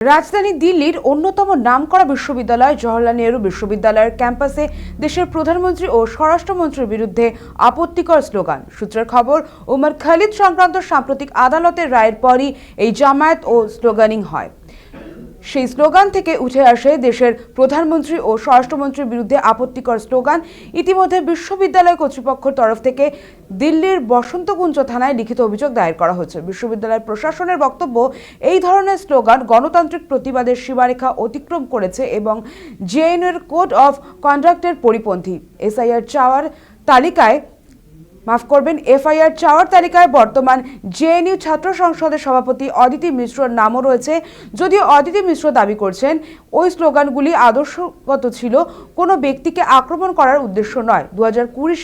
রাজধানী দিল্লির অন্যতম নামকরা বিশ্ববিদ্যালয় জওহরলাল নেহরু বিশ্ববিদ্যালয়ের ক্যাম্পাসে দেশের প্রধানমন্ত্রী ও স্বরাষ্ট্রমন্ত্রীর বিরুদ্ধে আপত্তিকর স্লোগান। সূত্রের খবর ওমর খালিদ সংক্রান্ত সাম্প্রতিক আদালতের রায়ের পরই এই জামায়াত ও স্লোগানিং হয়। সেই স্লোগান থেকে উঠে আসে দেশের প্রধানমন্ত্রী ও স্বরাষ্ট্রমন্ত্রীর বিরুদ্ধে আপত্তিকর স্লোগান। ইতিমধ্যে বিশ্ববিদ্যালয় কর্তৃপক্ষের তরফ থেকে দিল্লির বসন্তকুঞ্জ থানায় লিখিত অভিযোগ দায়ের করা হচ্ছে। বিশ্ববিদ্যালয় প্রশাসনের বক্তব্য, এই ধরনের স্লোগান গণতান্ত্রিক প্রতিবাদের সীমারেখা অতিক্রম করেছে এবং জেএনএর কোড অফ কন্ডাক্টের পরিপন্থী। এসআইআর চাওয়ার তালিকায় মাফ করবেন, এফআইআর চাওয়ার তালিকায় বর্তমান জেএনইউ ছাত্র সংসদের সভাপতি অদিতি মিশ্রর নামও রয়েছে। যদিও অদিতি মিশ্র দাবি করছেন, ওই স্লোগানগুলি আদর্শগত ছিল, কোনো ব্যক্তিকে আক্রমণ করার উদ্দেশ্য নয়। দু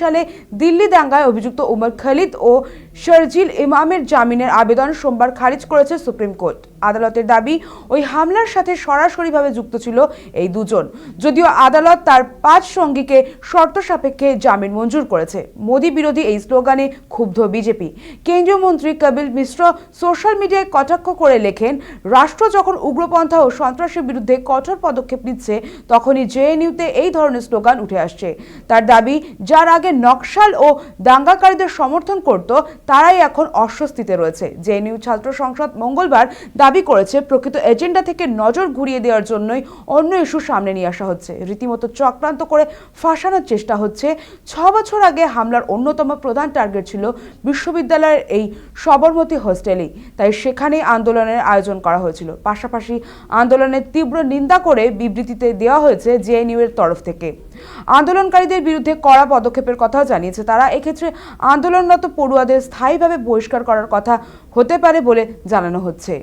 সালে দিল্লি দাঙ্গায় অভিযুক্ত উমর খালিদ ও শারজিল ইমামের জামিনের আবেদন সোমবার খারিজ করেছে সুপ্রিম কোর্ট। আদালতের দাবি, ওই হামলার সাথে সরাসরিভাবে যুক্ত ছিল এই দুজন। যদিও আদালত তার পাঁচ সঙ্গীকে শর্ত সাপেক্ষে জামিন মঞ্জুর করেছে। মোদী বিরোধী এই স্লোগানে ক্ষুব্ধ বিজেপি। কেন্দ্রীয় মন্ত্রী কপিল মিশ্র সোশ্যাল মিডিয়ায় কটাক্ষ করে লেখেন, রাষ্ট্র যখন উগ্রপন্থা ও সন্ত্রাসের বিরুদ্ধে কঠোর পদক্ষেপ নিচ্ছে, তখনই জেএনইউতে এই ধরনের স্লোগান উঠে আসছে। তার দাবি, যার আগে নকশাল ও দাঙ্গাকারীদের সমর্থন করত তারাই এখন অস্বস্তিতে রয়েছে। জেএনইউ ছাত্র সংসদ মঙ্গলবার দাবি করেছে, প্রকৃত এজেন্ডা থেকে নজর ঘুরিয়ে দেওয়ার জন্যই অন্য ইস্যু সামনে নিয়ে আসা হচ্ছে। রীতিমতো চক্রান্ত করে ফাঁসানোর চেষ্টা হচ্ছে। ছ বছর আগে হামলার অন্যতম প্রধান টার্গেট ছিল বিশ্ববিদ্যালয়ের এই সবরমতী হোস্টেলেই। তাই সেখানেই আন্দোলনের আয়োজন করা হয়েছিল। পাশাপাশি আন্দোলনের তীব্র নিন্দা করে বিবৃতিতে দেওয়া হয়েছে জেএনইউ এর তরফ থেকে। আন্দোলনকারীদের বিরুদ্ধে কড়া পদক্ষেপের কথা জানিয়েছে তারা। এক্ষেত্রে আন্দোলনরত পড়ুয়াদের স্থায়ীভাবে বহিষ্কার করার কথা হতে পারে বলে জানানো হচ্ছে।